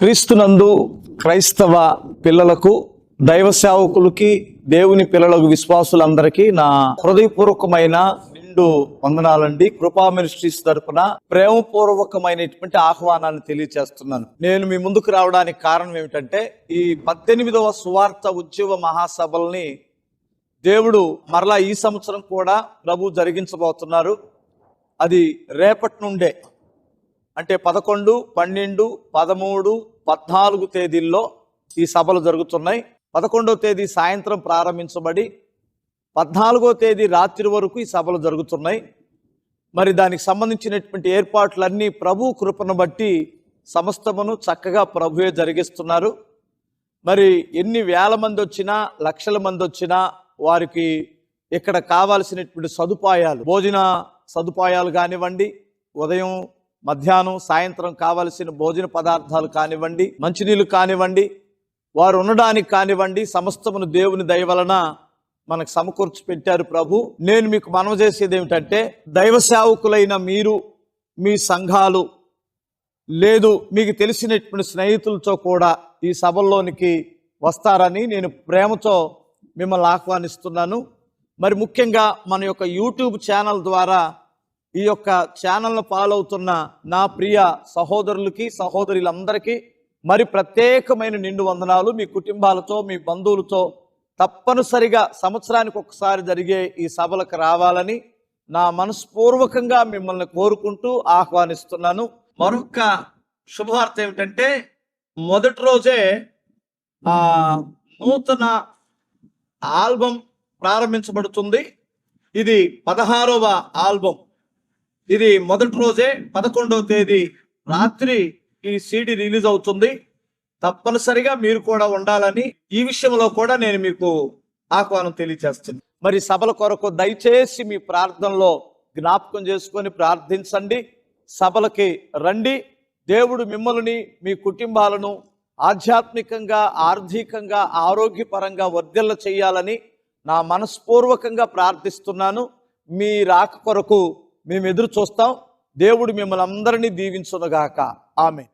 క్రీస్తునందు క్రైస్తవ పిల్లలకు దైవ సేవకులకి దేవుని పిల్లలకు విశ్వాసులందరికీ నా హృదయపూర్వకమైన నిండు వందనాలండి. కృపా మినిస్ట్రీస్ తరపున ప్రేమపూర్వకమైనటువంటి ఆహ్వానాన్ని తెలియచేస్తున్నాను. నేను మీ ముందుకు రావడానికి కారణం ఏమిటంటే ఈ పద్దెనిమిదవ సువార్త ఉద్యోగ మహాసభల్ని దేవుడు మరలా ఈ సంవత్సరం కూడా ప్రభు జరిగించబోతున్నారు. అది రేపటి నుండే అంటే పదకొండు పన్నెండు పదమూడు పద్నాలుగు తేదీల్లో ఈ సభలు జరుగుతున్నాయి. పదకొండో తేదీ సాయంత్రం ప్రారంభించబడి పద్నాలుగో తేదీ రాత్రి వరకు ఈ సభలు జరుగుతున్నాయి. మరి దానికి సంబంధించినటువంటి ఏర్పాట్లన్నీ ప్రభు కృపను బట్టి సమస్తమును చక్కగా ప్రభువే జరిగిస్తున్నారు. మరి ఎన్ని వేల మంది వచ్చినా లక్షల మంది వచ్చినా వారికి ఇక్కడ కావాల్సినటువంటి సదుపాయాలు భోజన సదుపాయాలు కానివ్వండి ఉదయం మధ్యాహ్నం సాయంత్రం కావలసిన భోజన పదార్థాలు కానివ్వండి మంచినీళ్ళు కానివ్వండి వారు ఉండడానికి కానివ్వండి సమస్తమును దేవుని దయ వలన మనకు సమకూర్చి పెట్టారు ప్రభు. నేను మీకు మనవ చేసేది ఏమిటంటే దైవ సేవకులైన మీరు మీ సంఘాలు లేదు మీకు తెలిసినటువంటి స్నేహితులతో కూడా ఈ సభల్లోనికి వస్తారని నేను ప్రేమతో మిమ్మల్ని ఆహ్వానిస్తున్నాను. మరి ముఖ్యంగా మన యొక్క యూట్యూబ్ ఛానల్ ద్వారా ఈ యొక్క ఛానల్ను ఫాలో అవుతున్న నా ప్రియ సహోదరులకి సహోదరులందరికీ మరి ప్రత్యేకమైన నిండు వందనాలు. మీ కుటుంబాలతో మీ బంధువులతో తప్పనిసరిగా సంవత్సరానికి ఒకసారి జరిగే ఈ సభలకు రావాలని నా మనస్పూర్వకంగా మిమ్మల్ని కోరుకుంటూ ఆహ్వానిస్తున్నాను. మరొక శుభవార్త ఏమిటంటే మొదటి రోజే ఆ నూతన ఆల్బం ప్రారంభించబడుతుంది. ఇది పదహారవ ఆల్బం ఇది మొదటి రోజే పదకొండవ తేదీ రాత్రి ఈ సిడి రిలీజ్ అవుతుంది. తప్పనిసరిగా మీరు కూడా ఉండాలని ఈ విషయంలో కూడా నేను మీకు ఆహ్వానం తెలియజేస్తుంది మరి సభల కొరకు దయచేసి మీ ప్రార్థనలో జ్ఞాపకం చేసుకొని ప్రార్థించండి. సభలకి రండి. దేవుడు మిమ్మల్ని మీ కుటుంబాలను ఆధ్యాత్మికంగా ఆర్థికంగా ఆరోగ్యపరంగా వర్ధిల్ల చేయాలని నా మనస్పూర్వకంగా ప్రార్థిస్తున్నాను. మీ రాక కొరకు మేము ఎదురు చూస్తాం. దేవుడు మిమ్మల్ని అందరినీ దీవించునుగాక. ఆమె